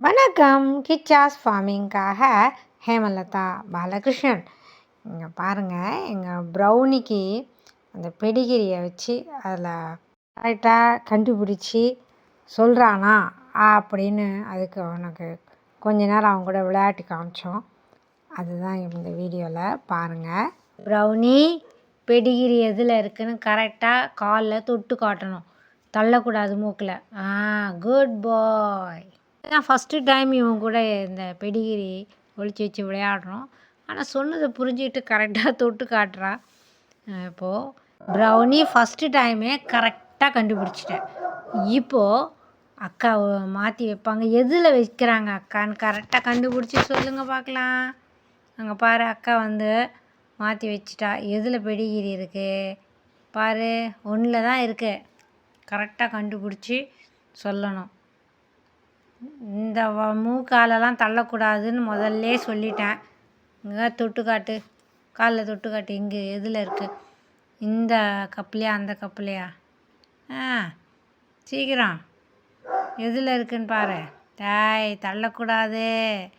வணக்கம். கிச்சாஸ் ஃபார்மிங்காக ஹேமலதா பாலகிருஷ்ணன். இங்கே பாருங்கள் எங்கள் ப்ரௌனிக்கு அந்த பெடிகிரியை வச்சு அதில் கரெக்டாக கண்டுபிடிச்சி சொல்கிறானா அப்படின்னு அதுக்கு அவனுக்கு கொஞ்ச நேரம் அவங்க கூட விளையாட்டு காமிச்சோம். அதுதான் இந்த வீடியோவில் பாருங்கள் ப்ரௌனி பெடிகிரி எதில் இருக்குதுன்னு கரெக்டாக காலில் தொட்டு காட்டணும். தள்ளக்கூடாது மூக்கில். ஆ குட் பாய். நான் ஃபஸ்ட்டு டைம் இவன் கூட இந்த பெடிகிரி ஒழிச்சு வச்சு விளையாடுறோம். ஆனால் சொன்னதை புரிஞ்சுக்கிட்டு கரெக்டாக தொட்டு காட்டுறா. இப்போது ப்ரௌனி ஃபஸ்ட்டு டைமே கரெக்டாக கண்டுபிடிச்சிட்டேன். இப்போது அக்கா மாற்றி வைப்பாங்க. எதில் வைக்கிறாங்க அக்கான்னு கரெக்டாக கண்டுபிடிச்சி சொல்லுங்கள் பார்க்கலாம். அங்கே பாரு அக்கா வந்து மாற்றி வச்சிட்டா. எதில் பெடிகிரி இருக்குது பாரு ஒன்றில் தான் இருக்கு கரெக்டாக கண்டுபிடிச்சி சொல்லணும். இந்த மூக்காலெல்லாம் தள்ளக்கூடாதுன்னு முதல்லே சொல்லிட்டேன். இங்கே தொட்டு காட்டு. காலில் தொட்டு காட்டு. இங்கே எதில் இருக்குது இந்த கப்புலையா அந்த கப்புலையா? ஆ சீக்கிரம். எதில் இருக்குன்னு பாரு. தாய் தள்ளக்கூடாது.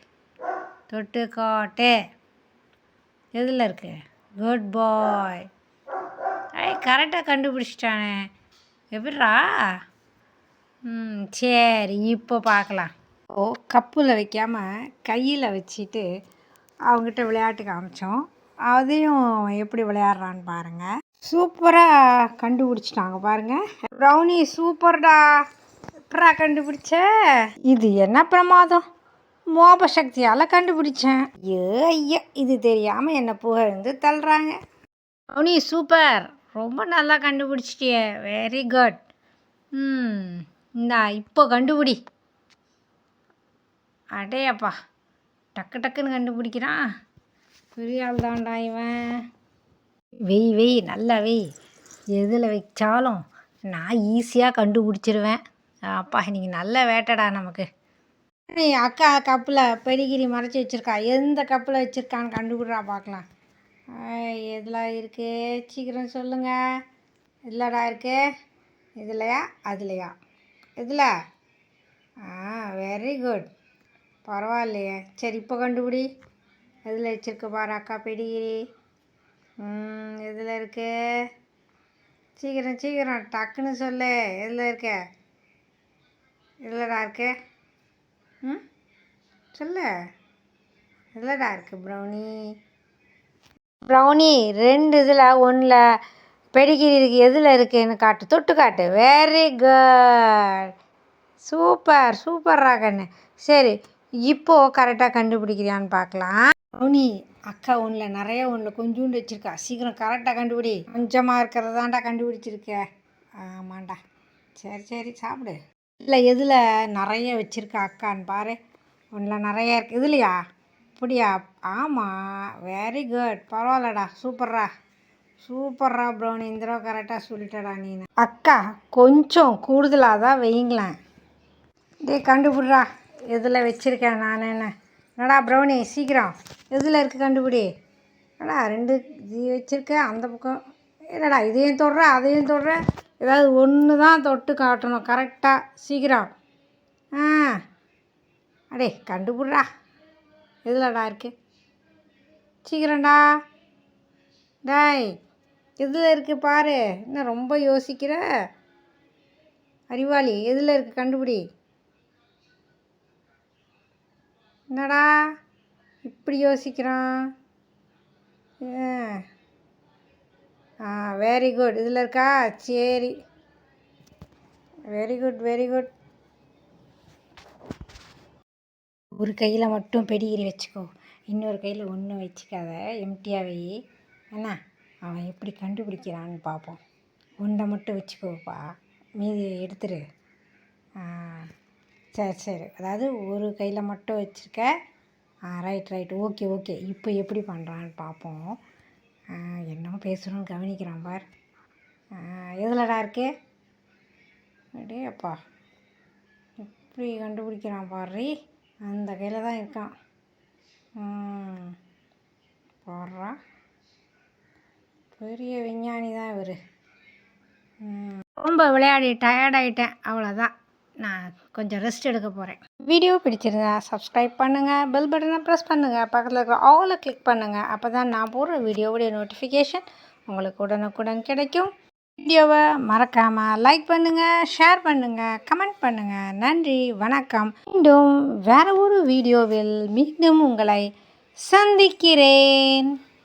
தொட்டு காட்டு. எதில் இருக்கு? குட் பாய். ஐ கரெக்டாக கண்டுபிடிச்சிட்டானே. எப்படிரா ம் சரி இப்போ பார்க்கலாம். ஓ கப்பில் வைக்காமல் கையில் வச்சுட்டு அவங்ககிட்ட விளையாட்டு காமிச்சோம். அதையும் எப்படி விளையாடுறான்னு பாருங்கள் சூப்பராக கண்டுபிடிச்சிட்டாங்க பாருங்கள் ப்ரௌனி சூப்பர்டா. எப்படா கண்டுபிடிச்ச? இது என்ன பிரமாதம்? மோப சக்தியால் கண்டுபிடிச்சேன். ஐயோ ஐயா இது தெரியாமல் என்னை புகழ்ந்து தள்ளுறாங்க. Brownie super. ரொம்ப நல்லா கண்டுபிடிச்சிட்டியே. வெரி குட் ம். இந்தா இப்போ கண்டுபிடி. அடேயப்பா டக்கு டக்குன்னு கண்டுபிடிக்கிறான். பெரிய ஆள் தான்டா இவன். வெய் வெய் நல்லா வெய். எதில் வச்சாலும் நான் ஈஸியாக கண்டுபிடிச்சிருவேன். அப்பா நீங்கள் நல்ல வேட்டடா நமக்கு. அக்கா கப்பில் பெடிகிரி மறைச்சி வச்சுருக்கா. எந்த கப்பில் வச்சுருக்கான்னு கண்டுபிடுறா பார்க்கலாம் எதில் இருக்கு? சீக்கிரம் சொல்லுங்கள் இல்லைடா இருக்கு? இதுலையா அதுலையா? இதில் ஆ வெரி குட் பரவாயில்லையே. சரி இப்போ கண்டுபிடி. எதில் வச்சுருக்கு பாரு அக்கா பெடிகிரி. எதில் இருக்கு? சீக்கிரம் சீக்கிரம் டக்குன்னு சொல்லு. எதில் இருக்க? எதிலடா இருக்கு? ம் சொல்லு. எதிலடா இருக்குது ப்ரௌனி ப்ரௌனி ரெண்டு இதில் ஒன்றில் பெடிகிரிக்கு எதில் இருக்குன்னு காட்டு தொட்டு காட்டு வெரி குட் சூப்பர் சூப்பர்ரா கண்ணு சரி இப்போது கரெக்டாக கண்டுபிடிக்கிறியான்னு பார்க்கலாம். அவனி அக்கா ஒன்றில் நிறைய ஒன்றில் கொஞ்சோண்டு வச்சுருக்கா. சீக்கிரம் கரெக்டாக கண்டுபிடி. கொஞ்சமாக இருக்கிறதாண்டா கண்டுபிடிச்சிருக்க. ஆமாண்டா. சரி சரி சாப்பிடு. இல்லை எதில் நிறைய வச்சுருக்கா அக்கான்னு பாரு. ஒன்றில் நிறையா இருக்குது இதுலையா? அப்படியா? ஆமாம் வெரி குட் பரவாயில்லடா. சூப்பர்ரா சூப்பர்ரா ப்ரௌனி இந்த தடவை கரெக்டாக சொல்லிட்டடா நீ அக்கா கொஞ்சம் கூடுதலாக தான் வைங்களேன் டேய் கண்டுபிடுறா. எதில் வச்சுருக்கேன் நான் என்ன? என்னடா ப்ரௌனி சீக்கிரம். எதில் இருக்குது கண்டுபிடி? என்னடா ரெண்டு இது வச்சுருக்கேன் அந்த பக்கம். என்னடா இதையும் தொடுற அதையும் தொடுற? ஏதாவது ஒன்று தான் தொட்டு காட்டணும் கரெக்டாக சீக்கிரம். ஆ. அடே கண்டுபிடுறா. எதுலடா இருக்கு? சீக்கிரம்டா. டேய் எதில் இருக்குது பாரு? என்ன ரொம்ப யோசிக்கிற? அறிவாளி எதில் இருக்குது கண்டுபிடி? என்னடா? இப்படி யோசிக்கிறான். ஆ வெரி குட் இதில் இருக்கா? சரி. வெரி குட் வெரி குட் ஒரு கையில் மட்டும் பெடிகிரி வச்சுக்கோ. இன்னொரு கையில் ஒன்றும் வச்சுக்காத. எம்டியாக வை. என்ன? அவன் எப்படி கண்டுபிடிக்கிறான்னு பார்ப்போம். ஒன்றை மட்டும் வச்சுக்கோப்பா. மீதி எடுத்துரு. சரி சரி. அதாவது ஒரு கையில் மட்டும் வச்சுருக்க. ரைட் ரைட் ஓகே ஓகே இப்போ எப்படி பண்ணுறான்னு பார்ப்போம். என்னமோ பேசுகிறோன்னு கவனிக்கிறான் பார். எதுலடா இருக்கு? அடே அப்பா கண்டுபிடிக்கிறான் பாரு அந்த கையில் தான் இருக்கான். போடுறான் பெரிய விஞ்ஞானி தான் இவர் ரொம்ப விளையாடி டயர்டாயிட்டேன் அவ்வளோதான் நான் கொஞ்சம் ரெஸ்ட் எடுக்க போகிறேன் வீடியோ பிடிச்சிருந்தா சப்ஸ்கிரைப் பண்ணுங்கள் பெல் பட்டனை ப்ரெஸ் பண்ணுங்கள் பக்கத்தில் இருக்கிற ஆலில் கிளிக் பண்ணுங்கள் அப்போ தான் நான் போடுற வீடியோவுடைய நோட்டிஃபிகேஷன் உங்களுக்கு உடனுக்குடன் கிடைக்கும். வீடியோவை மறக்காமல் லைக் பண்ணுங்கள் ஷேர் பண்ணுங்கள் கமெண்ட் பண்ணுங்கள் நன்றி வணக்கம். மீண்டும் வேறு ஒரு வீடியோவில் மீண்டும் உங்களை சந்திக்கிறேன்.